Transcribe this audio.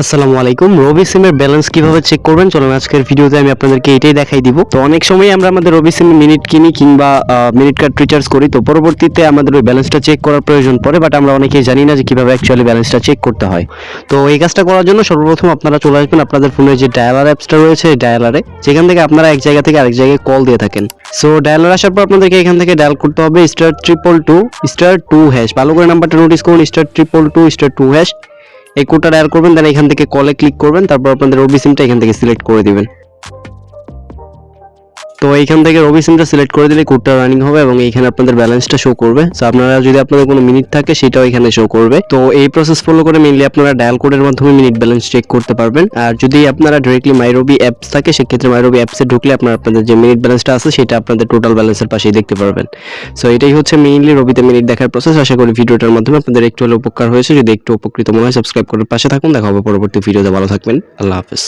আসসালামু আলাইকুম। রবি সিমের ব্যালেন্স কীভাবে চেক করবেন? চলুন আজকের ভিডিওতে আমি আপনাদেরকে এটাই দেখাই দিব। তো অনেক সময় আমরা আমাদের রবি সিমে মিনিট কিনি কিংবা মিনিট কার্ড রিচার্জ করি। তো পরবর্তীতে আমাদের ওই ব্যালেন্সটা চেক করার প্রয়োজন পড়ে বাট আমরা অনেকেই জানি না যে কীভাবে অ্যাকচুয়ালি ব্যালেন্সটা চেক করতে হয়। তো এই কাজটা করার জন্য সর্বপ্রথম আপনারা চলে আসবেন আপনাদের ফোনে যে ডায়ালার অ্যাপসটা রয়েছে ডায়ালারে যেখান থেকে আপনারা এক জায়গা থেকে আরেক জায়গায় কল দিয়ে থাকেন। সো ডায়ালার আসার পর আপনাদেরকে এখান থেকে ডায়াল করতে হবে star triple two star two hash ভালো করে নাম্বারটা নোটিস করুন star triple two star two hash এই কোডটা ডায়াল করবেন দেন এখান থেকে কলে ক্লিক করবেন, তারপর আপনাদের রবি সিমটা এখান থেকে সিলেক্ট করে দিবেন। তো এইখান থেকে রবি সিমটা সিলেক্ট করে দিলে কোডটা রানিং হবে এবং এইখানে আপনাদের ব্যালেন্সটা শো করবে। তো আপনারা যদি আপনাদের কোনো মিনিট থাকে, সেটাও এখানে শো করবে। তো এই প্রসেস ফলো করে মেইনলি আপনারা ডায়াল কোডের মাধ্যমে মিনিট ব্যালেন্স চেক করতে পারবেন। আর যদি আপনারা ডাইরেক্টলি মাইরবি অ্যাপস থাকে, সেক্ষেত্রে মাইরবি অ্যাপসে ঢুকলে আপনারা আপনাদের যে মিনিট ব্যালেন্সটা আছে, সেটা আপনাদের টোটাল ব্যালেন্সের পাশেই দেখতে পারবেন। সো এটাই হচ্ছে মেইনলি রবিতে মিনিট দেখার প্রসেস আশা করি ভিডিওটার মাধ্যমে আপনাদের একটু হলে উপকার হয়েছে। যদি একটু উপকৃত মনে হয় সাবস্ক্রাইব করে পাশে থাকুন। দেখা হবে পরবর্তী ভিডিওতে ভালো থাকবেন। আল্লাহ হাফেজ।